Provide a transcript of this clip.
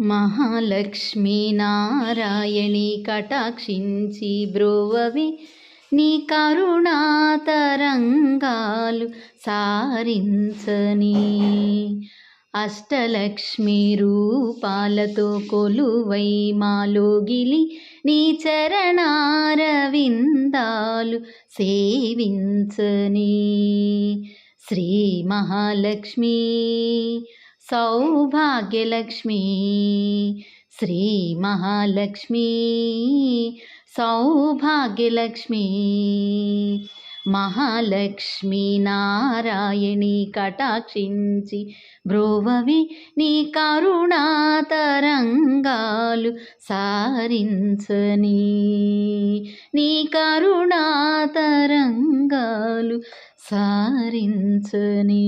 మహాలక్ష్మీ నారాయణి కటాక్షించి బ్రోవవి నీ కరుణాతరంగాలు సారించని. అష్టలక్ష్మి రూపాలతో కొలువై మాలోగిలి నీ చరణారవిందాలు సేవించని. శ్రీ మహాలక్ష్మి సౌభాగ్యలక్ష్మి శ్రీ మహాలక్ష్మి సౌభాగ్యలక్ష్మి మహాలక్ష్మి నారాయణి కటాక్షించి బ్రోవవి నీ కరుణా తరంగాలు సారించని. నీ కరుణా తరంగాలు సారించని.